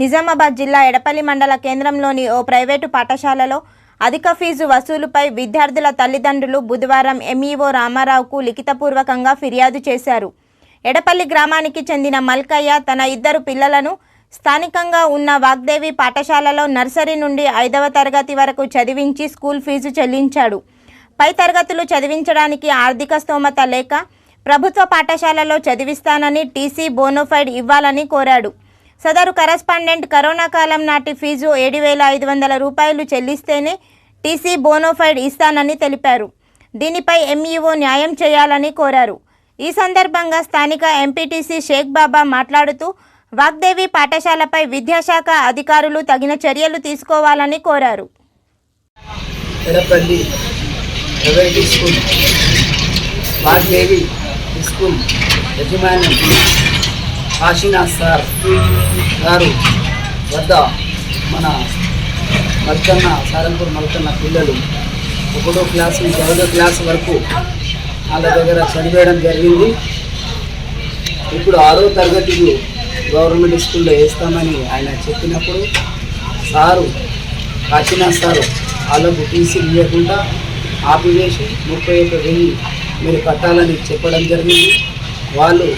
నిజామాబాద్ జిల్లా ఎడపల్లి మండల కేంద్రంలోని ఓ ప్రైవేటు పాఠశాలలో అధిక ఫీజు వసూలుపై విద్యార్థుల తల్లిదండ్రులు బుధవారం ఎంఈఓ రామారావుకు లిఖితపూర్వకంగా ఫిర్యాదు చేశారు. ఎడపల్లి గ్రామానికి చెందిన మల్కయ్య తన ఇద్దరు పిల్లలను స్థానికంగా ఉన్న వాగ్దేవి పాఠశాలలో నర్సరీ నుండి ఐదవ తరగతి వరకు చదివించి స్కూల్ ఫీజు చెల్లించాడు. పై తరగతులు చదివించడానికి ఆర్థిక స్తోమత లేక ప్రభుత్వ పాఠశాలలో చదివిస్తానని టీసీ బోనోఫైడ్ ఇవ్వాలని కోరాడు. సదరు కరస్పాండెంట్ కరోనా కాలం నాటి ఫీజు ఏడు వేల ఐదు వందల రూపాయలు చెల్లిస్తేనే టీసీ బోనోఫైడ్ ఇస్తానని తెలిపారు. దీనిపై ఎంఈఓ న్యాయం చేయాలని కోరారు. ఈ సందర్భంగా స్థానిక ఎంపీటీసీ షేక్ బాబా మాట్లాడుతూ వాగ్దేవి పాఠశాలపై విద్యాశాఖ అధికారులు తగిన చర్యలు తీసుకోవాలని కోరారు. ఎడపల్లి స్కూల్ వాగ్దేవి స్కూల్ యజమాని కాశీనాథ్ సార్ గారు వద్ద మన మల్కన్న సారంపూర్ మల్కన్న పిల్లలు ఒకటో క్లాస్ నుంచి ఐదో క్లాస్ వరకు వాళ్ళ దగ్గర చదివేయడం జరిగింది. ఇప్పుడు ఆరో తరగతికి గవర్నమెంట్ స్కూల్లో వేస్తామని ఆయన చెప్పినప్పుడు సారు కాశీనాథ్ సారు వాళ్ళకు టీసీ ఇవ్వకుండా ఆపివేసి ముప్పై ఒక్క వెయ్యి మీరు కట్టాలని చెప్పడం జరిగింది. వాళ్ళు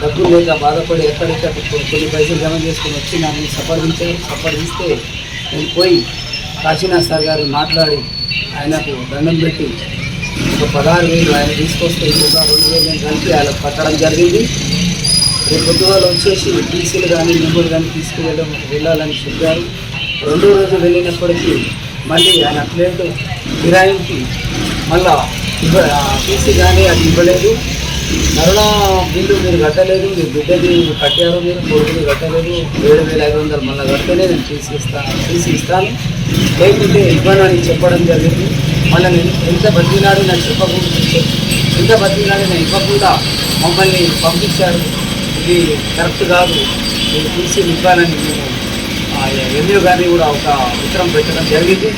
డబ్బులు లేక బాధపడి ఎక్కడిక్కడ కొన్ని పైసలు జమ చేసుకొని వచ్చి నన్ను సంప్రదించారు సంప్రదిస్తే నేను పోయి కాశీనాథ్ సార్ గారు మాట్లాడి ఆయనకు దండం పెట్టి ఒక పదహారు వేలు ఆయన తీసుకొస్తే ఇంకొక రెండు వేలు నేను కలిపి ఆయనకు కట్టడం జరిగింది. రేపు పొద్దుగాల వచ్చేసి టీసీలు కానీ మెంబర్లు కానీ తీసుకువెళ్ళడం వెళ్ళాలని చెప్పారు. రెండో రోజు వెళ్ళినప్పటికీ మళ్ళీ ఆయన ప్లేట్ కిరాయించి మళ్ళా ఇవ్వ తీసి కానీ అది ఇవ్వలేదు. మరణ బిల్లు మీరు కట్టలేదు మీ బిడ్డది కట్టారు మీరు కొడుకుని కట్టలేదు ఏడు వేల ఐదు వందలు మళ్ళీ కడితేనే నేను టీసీ ఇస్తాను టీసీ ఇస్తాను. లేకుంటే ఇవ్వను అని చెప్పడం జరిగింది. మళ్ళీ నేను ఎంత బతికినాడు నాకు చెప్పకుండా ఎంత బతికినాడు నేను ఇవ్వకుండా మమ్మల్ని పంపించారు. ఇది కరెక్ట్ కాదు. నేను టీసీ ఇవ్వాలని నేను ఎంఏ గారిని కూడా ఒక ఉత్తరం పెట్టడం జరిగింది.